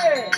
யாரது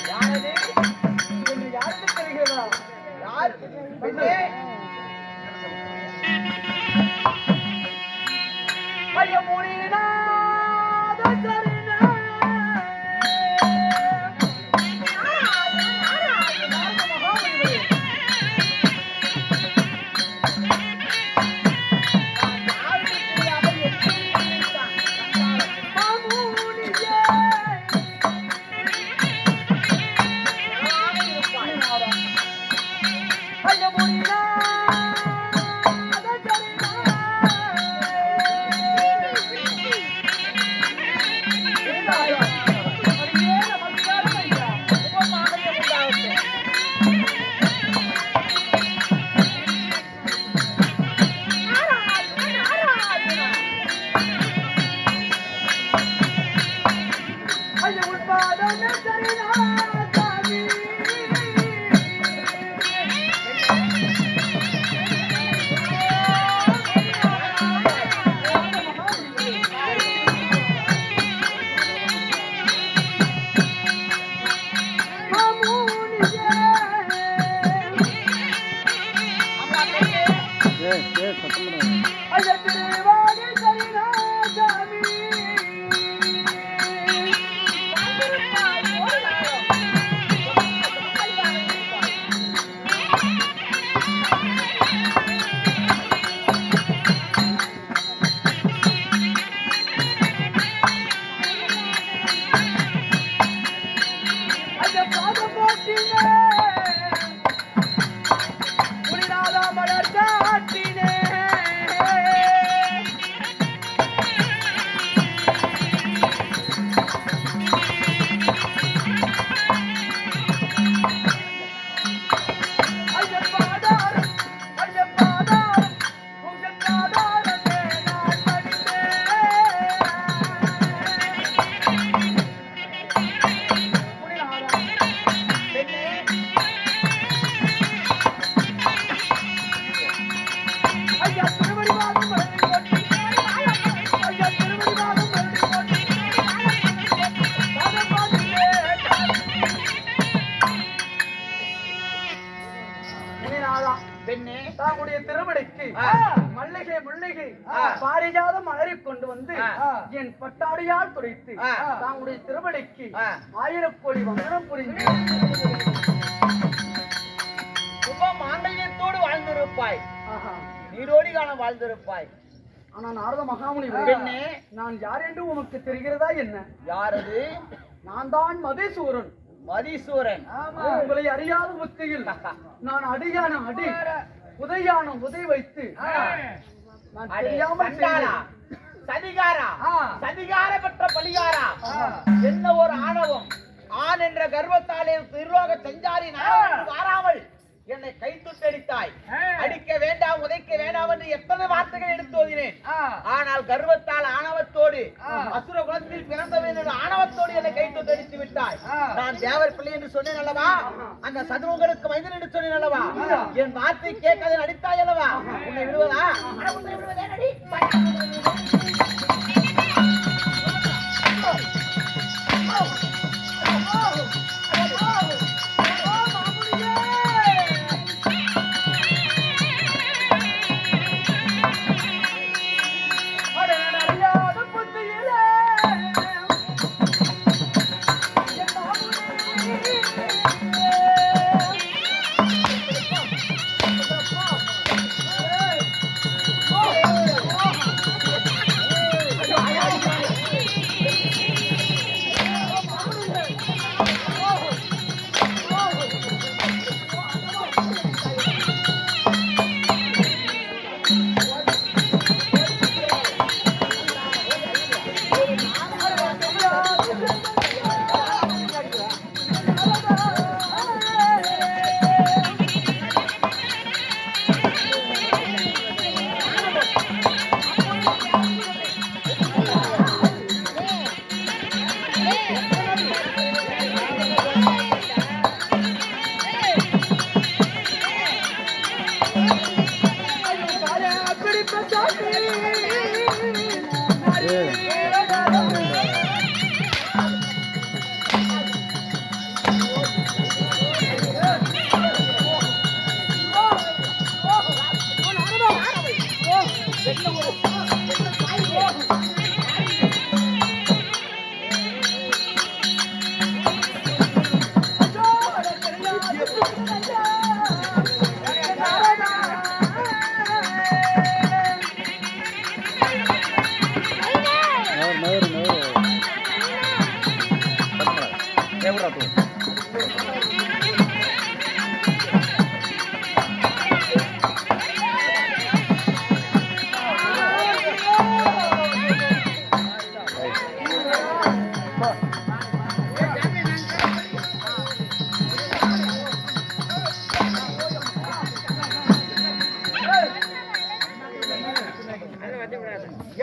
திருவடிக்கு ஆ. மல்லிகை ஆ. பாரிஜாத மலரை கொண்டு வந்து. என் பட்டாடியால் துடைத்து திருவடிக்கு ஆ. ஆயிரம் கோடி வந்தனம் புரிந்து உபமாண்டல்யத்தோடு வாழ்ந்திருப்பாய் ஆஹா. நீரோடி காலம் வாழ்ந்திருப்பாய். ஆனா நாரத மகாமுனி பெண்ணே, நான் யார் என்று உனக்கு தெரிகிறதா என்ன? யாரது? நான் தான் மதேசூரன். மதீஸ்வரன் உங்களை அறியாத புத்தியில் நான் அடியான அடி உதையான உதை வைத்து நான் தெரியாமல். சதிகாரா. சதிகார பெற்ற பலிகாரா. என்ன ஒரு ஆணவம்? ஆண் என்ற கர்வத்தாலே திருலோக செஞ்சாரி வாராமல் என்னை கை துட்டடித்தாய் அடிக்க வேண்டாம் உதைக்க வேண்டாம் என்று எத்தனை வார்த்தைகள் எடுத்து ஓதினேன். ஆனால் கர்வத்தால் ஆணவத்தோடு அசுர குலத்தில் பிறந்தவன் என்ற ஆணவத்தோடு என்னை கை தொட்டடித்து விட்டாய். நான் தேவர் பிள்ளை என்று சொன்னேன் அல்லவா? அந்த சதுரங்களுக்கு மைந்தன் என்று சொன்னேன் அல்லவா? என் வார்த்தை கேட்காத நடித்தாய் அல்லவா? உன்னை விடுவதா? உன்னை விடுவதே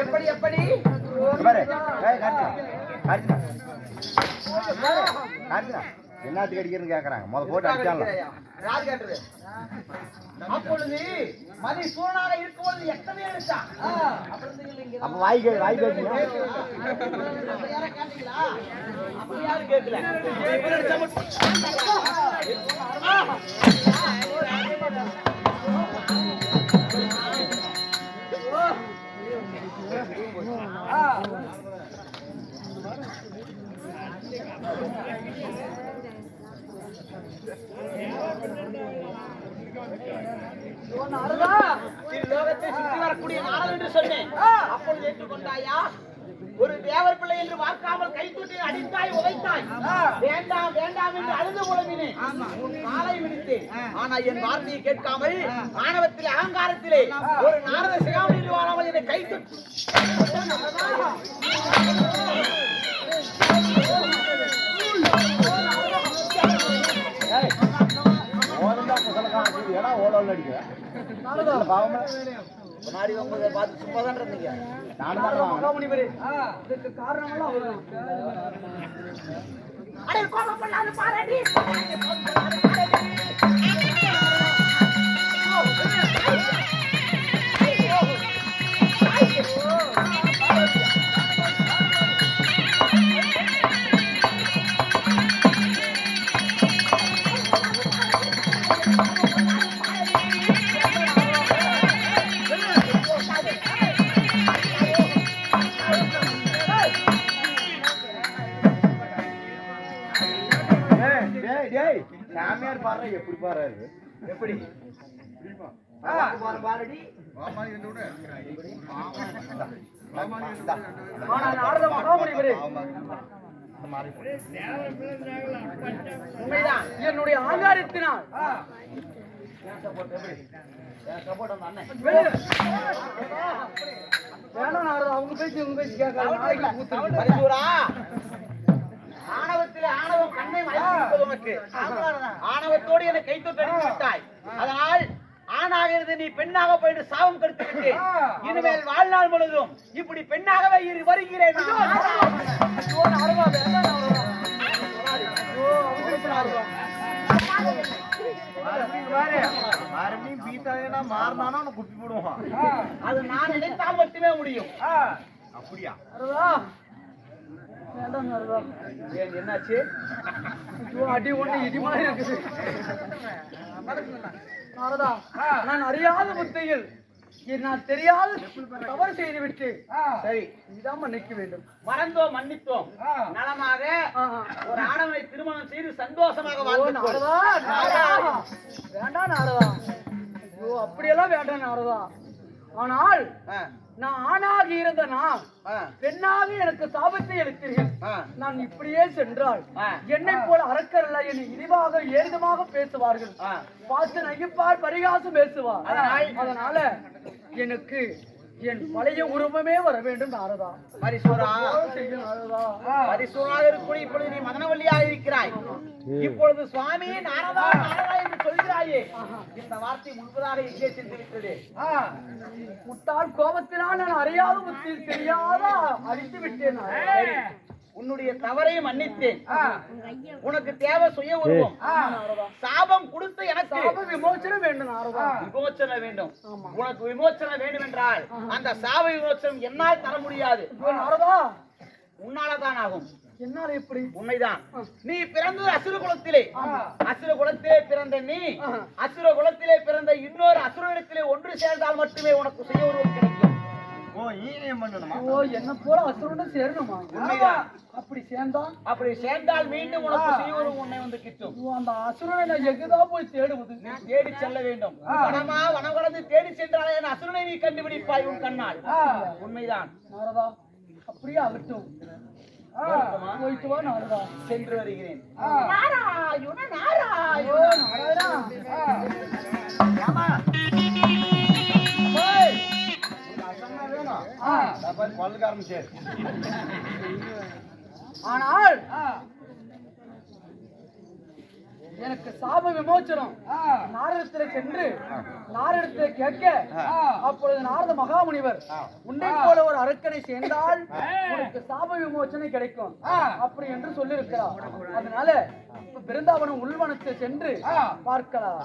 எப்படி எப்படி? கார்த்திகா என்னத்துக்கு அடிக்கிறதுன்னு கேக்குறாங்க. முத போட்டு அடிச்சாலும் அப்பொழுது மதி சூழனாக இருக்கும் பொழுது எத்தனை அப்ப வாய் கே வாய் கேட்டீங்க யாரும் கேட்கல. சொன்னேன் அப்பொழுது ஏற்றுக்கொண்டாயா? ஒரு தேவர் பிள்ளை என்று பார்க்காமல் கைத்தூட்டி அடித்தாய் உதைத்தாய். வேண்டாம் வேண்டாம் என்று அழுது உன் காலை விடுத்தேன் ஆனா என் வார்த்தையை கேட்காமல் ஆணவத்திலே அகங்காரத்திலே ஒரு நாரத சிகாமணியில் வாராமல் என்னை கைத்தூட்டி ஓடல அடிக்கிற பாவமா முன்னாடி உங்களை பார்த்து சும்மா தான் இருந்தீங்க. இதுக்கு காரணமெல்லாம் கோபப்படாத பாரடி. பாரு எப்படி? பாரடி. உண்மைதான். என்னுடைய ஆங்காரத்தினால். வேணாம் அவங்க பேச்சு உங்க ஆணவத்திலே ஆணவம் கண்ணை உனக்கு ஆணவத்தோடு என்னை கை தொட்டு அடித்து விட்டாய். அதனால் ஆணாகிறது நீ பெண்ணாக போயிட்டு சாபம் கெடுத்து இனிமேல் வாழ்நாள் முழுதும் இப்படி பெண்ணாகவே இரு வருகிறேன். மறுபடியும் பீத்தாங்கன்னா மாறினானா குப்பி போடுவான். அது நான் நினைத்தால் மட்டுமே முடியும். அப்படியா. ஏன் என்னாச்சு? அடி ஒண்ணு இடி மாதிரி இருக்குது. நாரதா நான் அறியாத புத்தையில் நான் தெரியாத தவறு செய்து விட்டு சரி நீதான் மன்னிக்க வேண்டும். மறந்தோம் மன்னித்தோம். நலமாக. ஒரு ஆணவனை திருமணம் செய்து சந்தோஷமாக ஓ. வேண்டாம் நாரதா. ஐயோ அப்படியெல்லாம் வேண்டாம் நாரதா. ஆனால் நான் ஆணாகி இருந்த நான் பெண்ணாக எனக்கு சாபத்தை எடுத்தீர்கள் நான் இப்படியே சென்றால். என்னை போல அரக்கரல்ல என்னை இழிவாக ஏரிதமாக பேசுவார்கள். பார்த்து நகைப்பார் பரிகாசம் பேசுவார்? அதனால எனக்கு என் பழைய உருவமே வர வேண்டும் நாரதா. பரிசூரா. பரிசூராக இப்பொழுது நீ மதனவல்லியாக இருக்கிறாய் இப்பொழுது சுவாமி நாரதா நாரதா என்று சொல்கிறாயே. இந்த வார்த்தை முன்பதாக எங்கே சென்று விட்டது முட்டாள் கோபத்தினால் நான் அறியாத புத்தியில் தெரியாத அழித்து விட்டேன். உன்னுடைய தவறை மன்னித்தேன். உனக்கு தேவை சுய உருவம். சாபம் கொடுத்து எனக்கு. சாப விமோசனம் வேண்டும் நாரதா விமோச்சனை வேண்டும். உனக்கு விமோச்சனை வேண்டும் என்றால் அந்த சாப விமோச்சனம் என்னால் தர முடியாது. உன்னாலதான் ஆகும். என்னால எப்படி? உண்மைதான் நீ பிறந்தது அசுர குலத்திலே. அசுர குலத்திலே பிறந்த நீ. அசுர குலத்திலே பிறந்த இன்னொரு அசுரனிடத்திலே ஒன்று சேர்ந்தால் மட்டுமே உனக்கு சுய உருவம் கிடைக்கும். ஓ பண்ணணுமா? ஓ என்ன போல அசுரனுடன் சேரணுமா? உண்மைதான். அப்படி சேர்ந்தா? அப்படி சேர்ந்தால் மீண்டும் உனக்கு சுய உருவம் உன்னை வந்து கிட்டும். ஐயோ, அந்த அசுரனை நான் எங்குதா போய் தேடுவது. நீ தேடி செல்ல வேண்டும். வனமா வனம் கடந்து தேடி சென்றாலே அசுரனை நீ கண்டுபிடிப்பாய் உன் கண்ணால். உண்மைதான். நாரதா அப்படியே ஆகட்டும் போயிட்டு வா நாரதா. சென்று வருகிறேன். நாராயண நாராயண. ஐயோ ஆனால் எனக்கு சாப விமோச்சனம். நாரதத்துல சென்று நாரதத்துல கேட்க அப்பொழுது நாரத மகாமுனிவர் உன்னை போல ஒரு அரக்கனை சேர்ந்தால் உனக்கு சாப விமோச்சனை கிடைக்கும். அப்படி என்று சொல்லியிருக்கிறார். அதனால பிருந்தாவனம் உள்வனத்தை சென்று பார்க்கலாம்.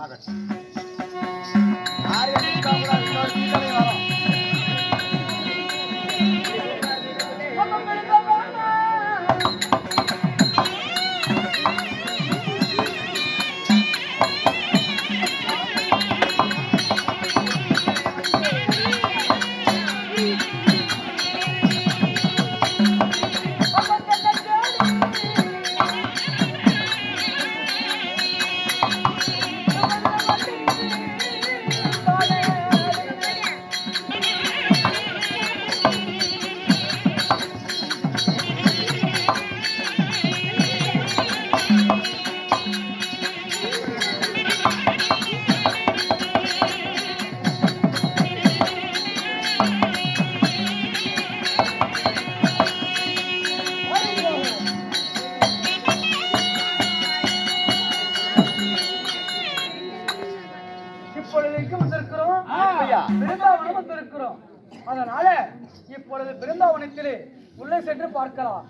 உள்ளே சென்று பார்க்கலாம்.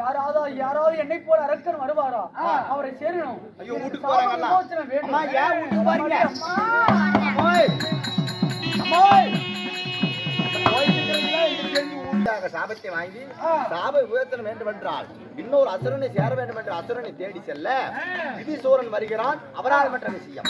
யாராவது யாராவது என்னை போல அரக்கன் வருவாரா? அவரை சேரணும். ஐயோ, வீட்டுக்கு ஏன் வீட்டுக்கு. சாபத்தை வாங்கி சாப விவேச்சனம் வேண்டும் என்றால் இன்னொரு அசுரனை சேர வேண்டும் என்ற அசுரனை தேடி செல்ல விதிசூரன் வருகிறான். அவரால் மற்ற விஷயம்.